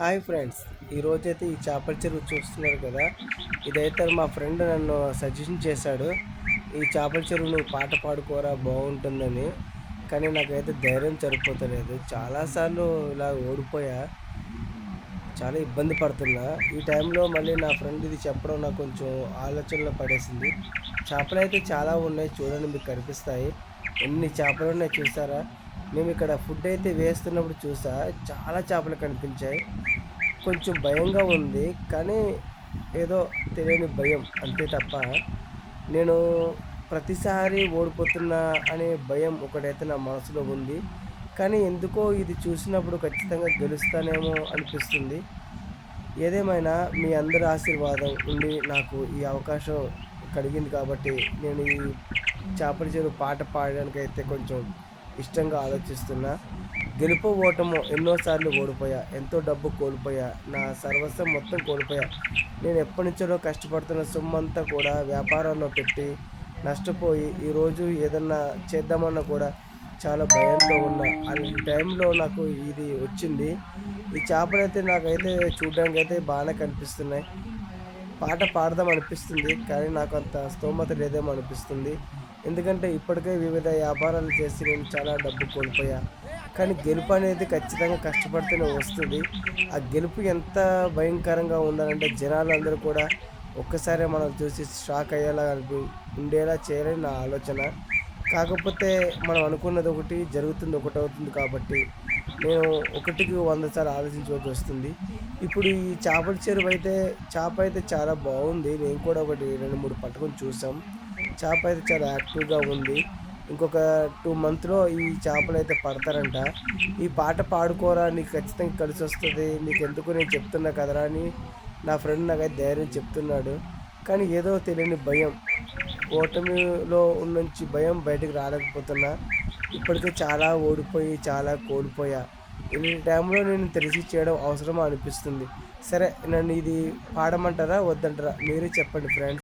Hi friends ఈరోజైతే ఈ చేపల చెరువు చూస్తున్నారు కదా. ఇదైతే మా ఫ్రెండ్ నన్ను సజెషన్ చేశాడు ఈ చేపల చెరువు నువ్వు పాట పాడుకోరా బాగుంటుందని. కానీ నాకైతే ధైర్యం సరిపోతలేదు. చాలాసార్లు ఇలా ఓడిపోయా చాలా ఇబ్బంది పడుతున్నా. ఈ టైంలో మళ్ళీ నా ఫ్రెండ్ ఇది చెప్పడం నాకు కొంచెం ఆలోచనలో పడేసింది. చేపలు అయితే చాలా ఉన్నాయి చూడండి మీకు కనిపిస్తాయి. ఎన్ని చేపలు ఉన్నాయి చూసారా? మేము ఇక్కడ ఫుడ్ అయితే వేస్తున్నప్పుడు చూసా చాలా చేపలు కనిపించాయి. కొంచెం భయంగా ఉంది కానీ ఏదో తెలియని భయం అంతే తప్ప. నేను ప్రతిసారి ఓడిపోతున్నా అనే భయం ఒకటైతే నా మనసులో ఉంది. కానీ ఎందుకో ఇది చూసినప్పుడు ఖచ్చితంగా గెలుస్తానేమో అనిపిస్తుంది. ఏదేమైనా మీ అందరి ఆశీర్వాదం ఉండి నాకు ఈ అవకాశం కలిగింది కాబట్టి నేను ఈ చేపల చెరువు పాట పాడడానికి అయితే కొంచెం ఇష్టంగా ఆలోచిస్తున్నా. గెలుపు ఓటము ఎన్నోసార్లు ఓడిపోయా. ఎంతో డబ్బు కోల్పోయా. నా సర్వస్వం మొత్తం కోల్పోయా. నేను ఎప్పటి నుంచో కష్టపడుతున్న సొమ్మంతా కూడా వ్యాపారంలో పెట్టి నష్టపోయి ఈరోజు ఏదన్నా చేద్దామన్నా కూడా చాలా భయంతో ఉన్నా. అలాంటి టైంలో నాకు ఇది వచ్చింది. ఈ చేపలు అయితే నాకైతే చూడడానికి అయితే బాగానే కనిపిస్తున్నాయి. పాట పాడదాం అనిపిస్తుంది కానీ నాకు అంత స్తోమత లేదేమో అనిపిస్తుంది. ఎందుకంటే ఇప్పటికే వివిధ వ్యాపారాలు చేసి నేను చాలా డబ్బు కోల్పోయా. కానీ గెలుపు అనేది ఖచ్చితంగా కష్టపడితేనే వస్తుంది. ఆ గెలుపు ఎంత భయంకరంగా ఉందనంటే జనాలు అందరూ కూడా ఒక్కసారి మనం చూసి షాక్ అయ్యేలా అనిపి ఉండేలా చేయాలని నా ఆలోచన. కాకపోతే మనం అనుకున్నది ఒకటి జరుగుతుంది ఒకటి అవుతుంది కాబట్టి నేను ఒకటికి వంద సార్లు ఆలోచించవలసి వస్తుంది. ఇప్పుడు ఈ చేపల చెరువు అయితే చేప అయితే చాలా బాగుంది. నేను కూడా ఒకటి రెండు మూడు పట్టుకొని చూసాం చేప అయితే చాలా యాక్టివ్గా ఉంది. ఇంకొక టూ మంత్లో ఈ చేపలు అయితే పడతారంట. ఈ పాట పాడుకోరా నీకు ఖచ్చితంగా కలిసి వస్తుంది. నీకు ఎందుకు నేను చెప్తున్నా కదరా అని నా ఫ్రెండ్ నాకైతే ధైర్యం చెప్తున్నాడు. కానీ ఏదో తెలియని భయం. ఓటమిలో నుంచి భయం బయటకు రాలేకపోతున్నా. ఇప్పటికే చాలా ఓడిపోయి చాలా కోల్పోయా. ఇన్ని టైంలో నేను తెలిసి చేయడం అవసరం అనిపిస్తుంది. సరే నన్ను ఇది పాడమంటారా? వద్దంటారా? మీరే చెప్పండి ఫ్రెండ్స్.